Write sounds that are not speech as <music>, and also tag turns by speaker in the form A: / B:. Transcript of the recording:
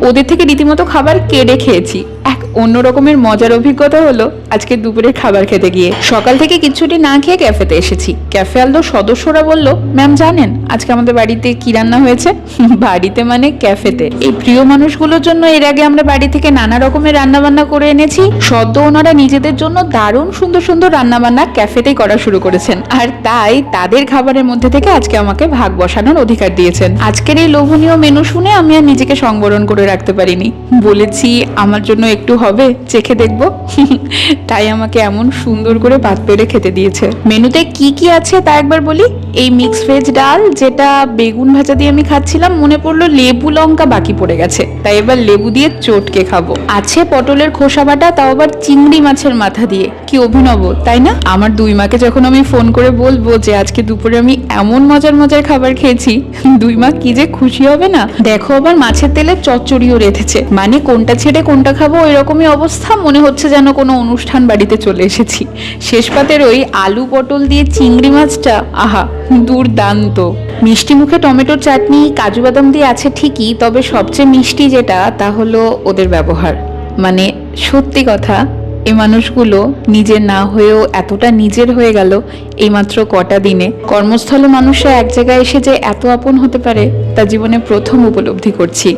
A: ওদের থেকে রীতিমতো খাবার কেড়ে খেয়েছি। এক অন্য রকমের মজার অভিজ্ঞতা হলো আজকে দুপুরের খাবার খেতে গিয়ে। সকাল থেকে কিছুটি না খেয়ে ক্যাফেতে এসেছি। ক্যাফে আলদোর সদস্যরা বলল, ম্যাম, জানেন, আজকে আমাদের বাড়িতে কি রান্না হয়েছে? <laughs> বাড়িতে মানে ক্যাফেতে। এই প্রিয় মানুষগুলোর জন্য এর আগে আমরা বাড়ি থেকে নানা রকমের রান্না বান্না করে এনেছি। সদ্য ওনারা নিজেদের জন্য দারুণ সুন্দর সুন্দর রান্না বান্না ক্যাফেতেই করা শুরু করেছেন। আর তাই তাদের খাবারের মধ্যে থেকে আজকে আমাকে ভাগ বসানোর অধিকার দিয়েছেন। আজকের এই লোভনীয় মেনু শুনে আমি আর নিজেকে সংবরণ করে রাখতে পারিনি। বলেছি, আমার জন্য একটু হবে, চেখে দেখব। <laughs> তাই আমাকে এমন সুন্দর করে ভাত পেড়ে খেতে দিয়েছে। মেনুতে কি কি আছে তা একবার বলি? এই মিক্স ভেজ ডাল, যেটা বেগুন ভাজা দিয়ে আমি খাচ্ছিলাম, মনে পড়ল লেবু লঙ্কা বাকি পড়ে গেছে। তাই এবার লেবু দিয়ে চটকে খাব। আছে পটলের খোসা বাটা, তাও আবার চিংড়ি মাছের মাথা দিয়ে। কি অভিনব, তাই না? আমার দুই মাকে যখন আমি ফোন করে বলব যে, আজকে দুপুরে আমি এমন মজার মজার খাবার খেয়েছি, দুই মা কি যে খুশি হবে না? দেখো আবার মাছের তেলে চচ্চড়িও রেঁধেছে। মানে কোনটা ছেড়ে কোনটা খাব এরকমই অবস্থা, মনে হচ্ছে যেন কোনো অনুষ্ঠান বাড়িতে চলে এসেছি। শেষ পাতের ওই আলু পটল দিয়ে চিংড়ি মাছটা, আহা, দুর্দান্ত। মিষ্টি মুখে টমেটোর চাটনি, কাজু বাদাম দিয়ে আছে ঠিকই, তবে সবচেয়ে মিষ্টি যেটা, তা হলো ওদের ব্যবহার। মানে সত্যি কথা এই মানুষগুলো নিজের না হয়েও এতটা নিজের হয়ে গেল এইমাত্র কটা দিনে। কর্মস্থলে মানুষরা এক জায়গায় এসে যে এত আপন হতে পারে, তা জীবনে প্রথম উপলব্ধি করছি।